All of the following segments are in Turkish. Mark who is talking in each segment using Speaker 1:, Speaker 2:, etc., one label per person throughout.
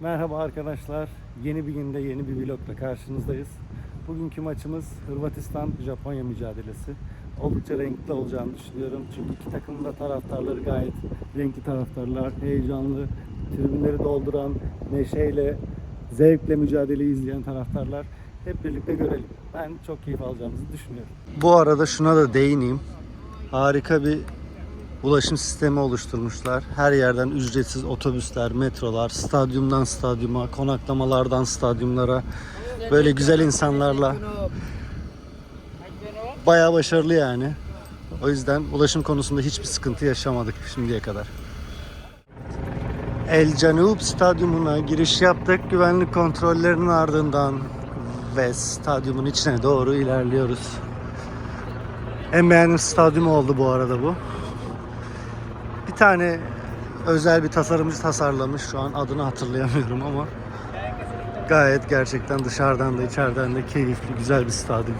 Speaker 1: Merhaba arkadaşlar. Yeni bir günde yeni bir vlogla karşınızdayız. Bugünkü maçımız Hırvatistan-Japonya mücadelesi. Oldukça renkli olacağını düşünüyorum. Çünkü iki takımın da taraftarları gayet renkli taraftarlar, heyecanlı, tribünleri dolduran, neşeyle, zevkle mücadeleyi izleyen taraftarlar. Hep birlikte görelim. Ben çok keyif alacağımızı düşünüyorum. Bu arada şuna da değineyim. Harika bir ulaşım sistemi oluşturmuşlar. Her yerden ücretsiz otobüsler, metrolar, stadyumdan stadyuma, konaklamalardan stadyumlara böyle güzel insanlarla bayağı başarılı yani. O yüzden ulaşım konusunda hiçbir sıkıntı yaşamadık şimdiye kadar. El Canub Stadyumuna giriş yaptık. Güvenlik kontrollerinin ardından ve stadyumun içine doğru ilerliyoruz. En beğendiğim stadyum oldu bu arada bu. Bir tane özel bir tasarımcı tasarlamış. Şu an adını hatırlayamıyorum ama gayet gerçekten dışarıdan da içeriden de keyifli, güzel bir stadyum.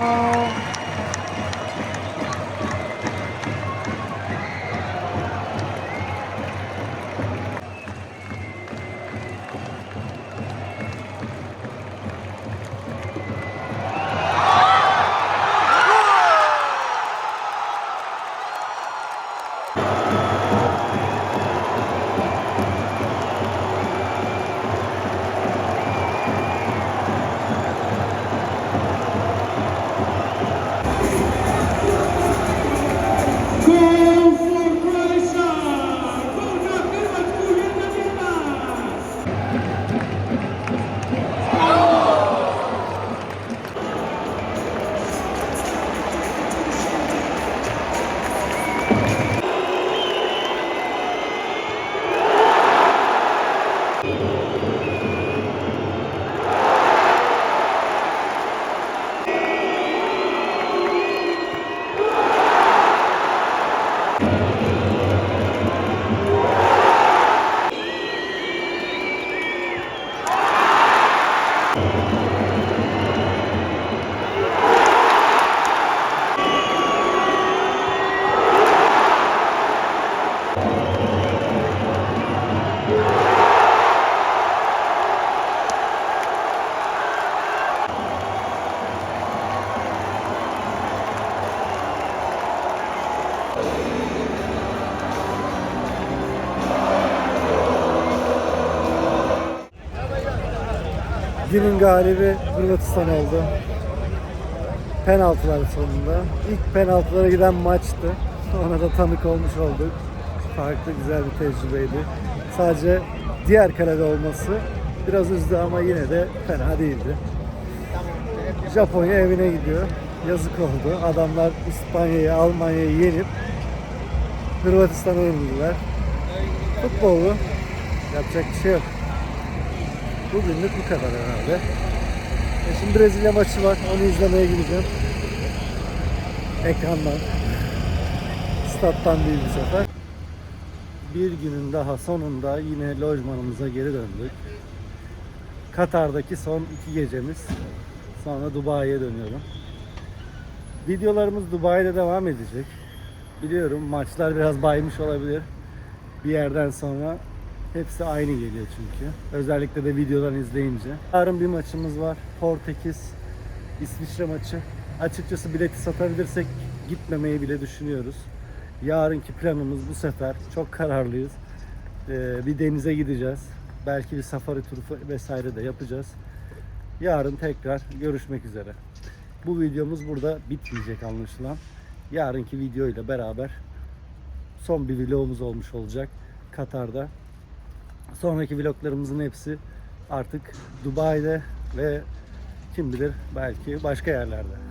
Speaker 2: Bye.
Speaker 1: Günün galibi Hırvatistan oldu. Penaltılar sonunda. İlk penaltılara giden maçtı. Ona da tanık olmuş olduk. Farklı güzel bir tecrübeydi. Sadece diğer kalede olması biraz üzdü ama yine de fena değildi. Japonya evine gidiyor. Yazık oldu. Adamlar İspanya'yı, Almanya'yı yenip Hırvatistan'a yenildiler. Futbolu yapacak bir şey yok. Bugünlük bu kadar herhalde. E şimdi Brezilya maçı var. Onu izlemeye gideceğim. Ekrandan. Stat'tan değil bu sefer. Bir günün daha sonunda yine lojmanımıza geri döndük. Katar'daki son iki gecemiz. Sonra Dubai'ye dönüyorum. Videolarımız Dubai'de devam edecek. Biliyorum maçlar biraz baymış olabilir. Bir yerden sonra hepsi aynı geliyor çünkü. Özellikle de videodan izleyince. Yarın bir maçımız var. Portekiz, İsviçre maçı. Açıkçası bileti satabilirsek gitmemeyi bile düşünüyoruz. Yarınki planımız bu sefer çok kararlıyız. Ee, bir denize gideceğiz. Belki bir safari turu vesaire de yapacağız. Yarın tekrar görüşmek üzere. Bu videomuz burada bitmeyecek anlaşılan. Yarınki video ile beraber son bir vlogumuz olmuş olacak Katar'da. Sonraki vloglarımızın hepsi artık Dubai'de ve kim bilir belki başka yerlerde.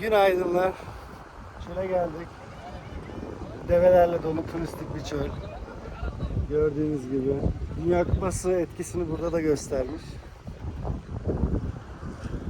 Speaker 1: Günaydınlar. Çöle geldik. Develerle dolu turistik bir çöl. Gördüğünüz gibi. Dünya Kupası etkisini burada da göstermiş.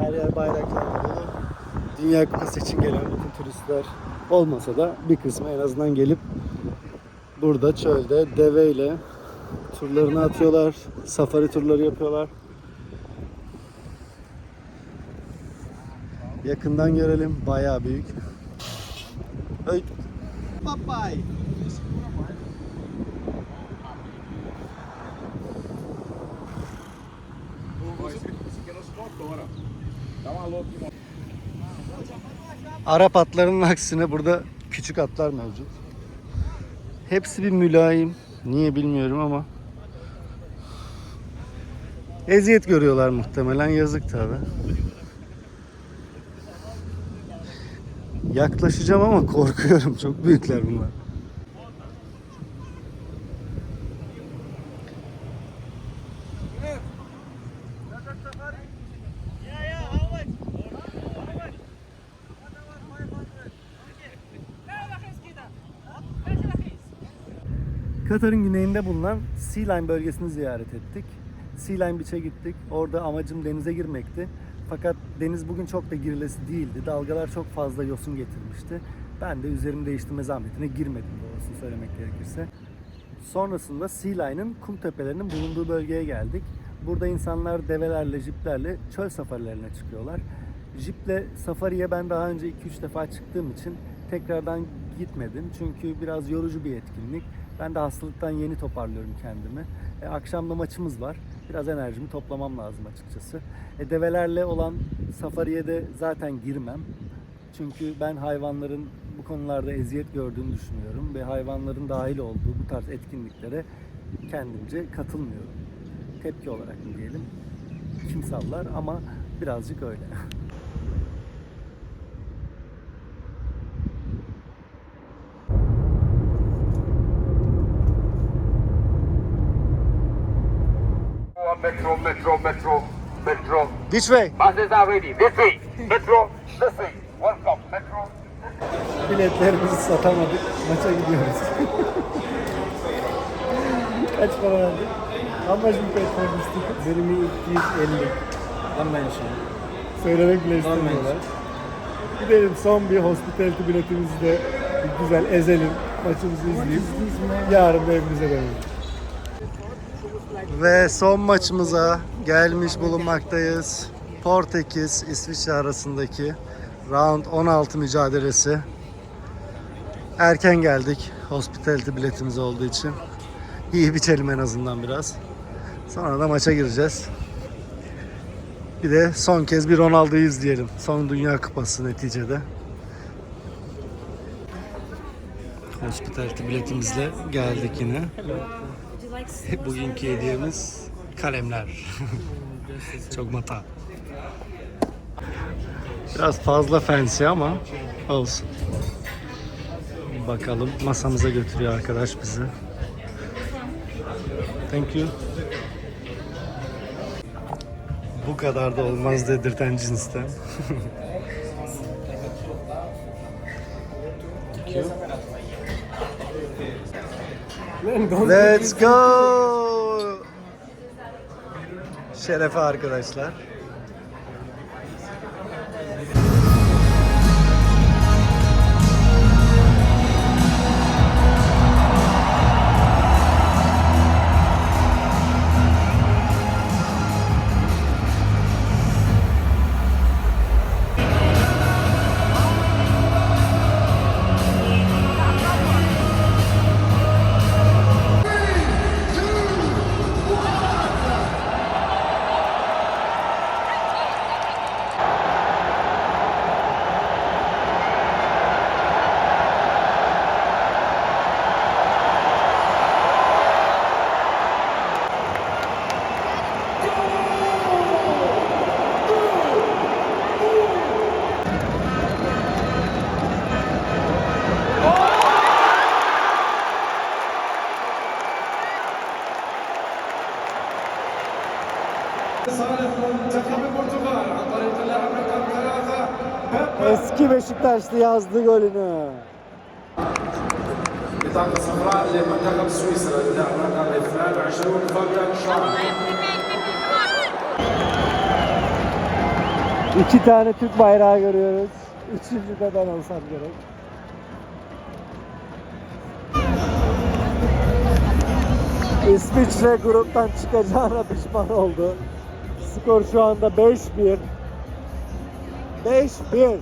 Speaker 1: Her yer bayraklarla dolu. Dünya Kupası için gelen bütün turistler olmasa da bir kısmı en azından gelip burada çölde deveyle turlarını atıyorlar. Safari turları yapıyorlar. Yakından görelim. Bayağı büyük.
Speaker 3: Alô aqui,
Speaker 1: Arap atlarının aksine burada küçük atlar mevcut. Hepsi bir mülayim. Niye bilmiyorum ama eziyet görüyorlar muhtemelen. Yazık tabi. Yaklaşacağım ama korkuyorum. Çok büyükler bunlar. Katar'ın güneyinde bulunan Sea Line bölgesini ziyaret ettik. Sea Line Beach'e gittik. Orada amacım denize girmekti. Fakat deniz bugün çok da girilesi değildi. Dalgalar çok fazla yosun getirmişti. Ben de üzerimi değiştirme zahmetine girmedim doğrusunu söylemek gerekirse. Sonrasında Sea Line'ın kum tepelerinin bulunduğu bölgeye geldik. Burada insanlar develerle, jiplerle çöl safarilerine çıkıyorlar. Jiple safariye ben daha önce 2-3 defa çıktığım için tekrardan gitmedim. Çünkü biraz yorucu bir etkinlik. Ben de hastalıktan yeni toparlıyorum kendimi. E, akşam da maçımız var. Biraz enerjimi toplamam lazım açıkçası. E, develerle olan safariye de zaten girmem. Çünkü ben hayvanların bu konularda eziyet gördüğünü düşünüyorum ve hayvanların dahil olduğu bu tarz etkinliklere kendimce katılmıyorum. Tepki olarak mı diyelim. kimsallar ama birazcık öyle.
Speaker 3: Metro, metro, metro,
Speaker 1: Which way?
Speaker 3: Buses are ready. This way. Metro, this way. Welcome, metro.
Speaker 1: Biletlerimizi satamadık. Maça gidiyoruz. Kaç para verdik? How much we paid for this ticket?
Speaker 4: Birimi 250. Unmentioned.
Speaker 1: Söylemek bile istemiyorlar. Gidelim son bir hospitality biletimizi de güzel ezelim. Maçımızı izleyip yarın da evimize dönelim. Ve son maçımıza gelmiş bulunmaktayız. Portekiz İsviçre arasındaki round 16 mücadelesi. Erken geldik hospitality biletimiz olduğu için. İyi biçelim en azından biraz. Sonra da maça gireceğiz. Bir de son kez bir Ronaldo'yu izleyelim. Son Dünya Kupası neticede. Hospitality biletimizle geldik yine. Bugünkü hediyemiz kalemler. Çok mata. Biraz fazla fancy ama olsun. Bakalım masamıza götürüyor arkadaş bizi. Thank you. Bu kadar da olmaz dedirten cinsten. Let's go. Şerefe arkadaşlar. Eski Beşiktaşlı yazdı golünü.
Speaker 5: بطاقة صفراء لمنتخب سويسرا للاعب رقم 22 فابيان شار
Speaker 1: İki tane Türk bayrağı görüyoruz. Üçüncü de ben olsam gerek. İsviçre gruptan çıkacağına pişman oldu. Skor şu anda 5-1. 5-1.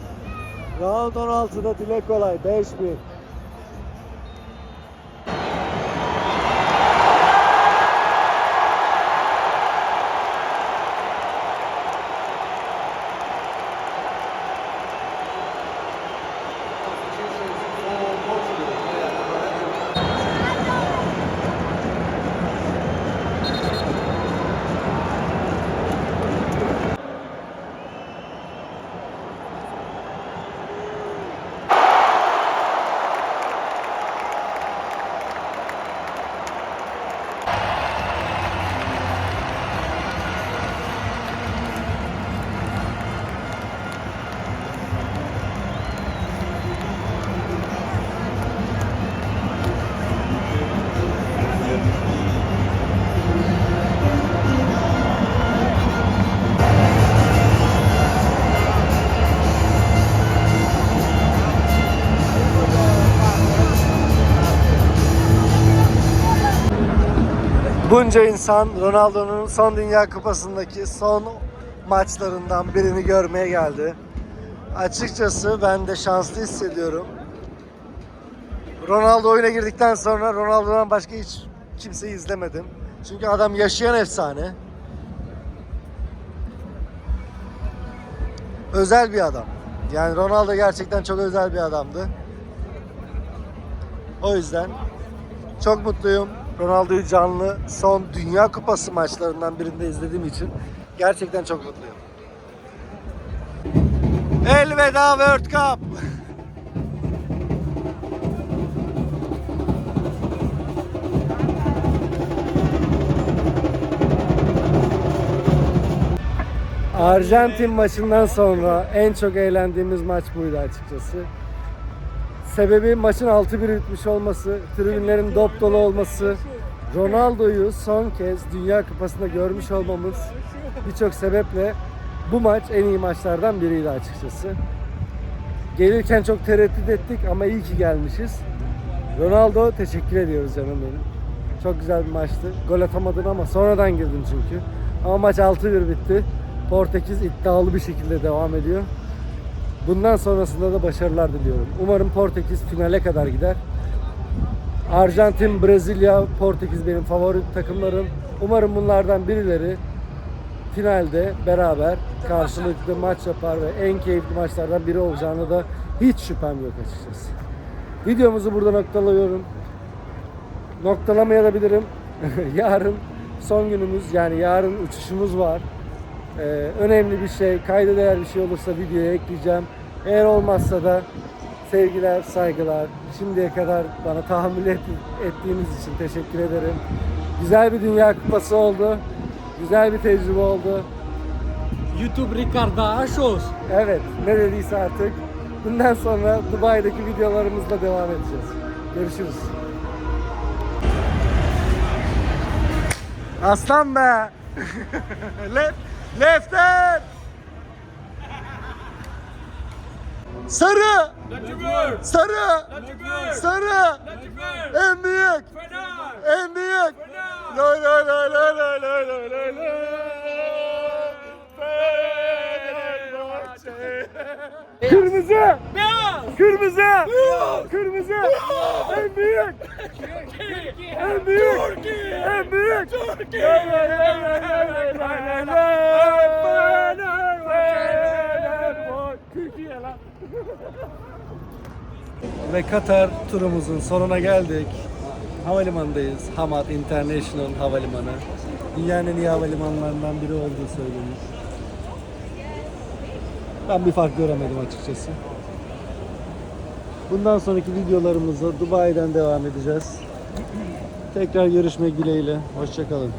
Speaker 1: Round 16'da dile kolay 5-1. Bunca insan Ronaldo'nun son Dünya Kupası'ndaki son maçlarından birini görmeye geldi. Açıkçası ben de şanslı hissediyorum. Ronaldo oyuna girdikten sonra Ronaldo'dan başka hiç kimseyi izlemedim. Çünkü adam yaşayan efsane. Özel bir adam. Yani Ronaldo gerçekten çok özel bir adamdı. O yüzden çok mutluyum. Ronaldo'yu canlı son Dünya Kupası maçlarından birinde izlediğim için Gerçekten çok mutluyum. Elveda World Cup. Arjantin maçından sonra en çok eğlendiğimiz maç buydu açıkçası. Sebebi maçın 6-1 bitmiş olması, tribünlerin dop dolu olması, Ronaldo'yu son kez Dünya Kupası'nda görmüş olmamız birçok sebeple bu maç en iyi maçlardan biriydi açıkçası. Gelirken çok tereddüt ettik ama iyi ki gelmişiz. Ronaldo teşekkür ediyoruz canım benim. Çok güzel bir maçtı. Gol atamadın ama sonradan girdin çünkü. Ama maç 6-1 bitti. Portekiz iddialı bir şekilde devam ediyor. Bundan sonrasında da başarılar diliyorum. Umarım Portekiz finale kadar gider. Arjantin, Brezilya, Portekiz benim favori takımlarım. Umarım bunlardan birileri finalde beraber karşılıklı maç yapar ve en keyifli maçlardan biri olacağını da hiç şüphem yok açıkçası. Videomuzu burada noktalıyorum. Noktalamayabilirim. yarın son günümüz yani yarın uçuşumuz var. Ee, önemli bir şey, kayda değer bir şey olursa videoya ekleyeceğim. Eğer olmazsa da sevgiler, saygılar. Şimdiye kadar bana tahammül et- ettiğiniz için teşekkür ederim. Güzel bir Dünya Kupası oldu. Güzel bir tecrübe oldu.
Speaker 4: YouTube Ricardo Aşos.
Speaker 1: Evet, ne dediyse artık. Bundan sonra Dubai'deki videolarımızla devam edeceğiz. Görüşürüz. Aslan be! Left, lefter! Sarı! Sarı! Sarı! En büyük! En büyük! Lay lay lay lay lay lay lay lay. Fenerbahçe. Kırmızı! Kırmızı! Kırmızı! En büyük! En büyük! En büyük! Lay lay lay lay lay lay Ve Katar turumuzun sonuna geldik. Havalimanındayız. Hamad International Havalimanı. Dünyanın en iyi havalimanlarından biri olduğu söylenir. Ben bir fark göremedim açıkçası. Bundan sonraki videolarımızda Dubai'den devam edeceğiz. Tekrar görüşmek dileğiyle. Hoşçakalın.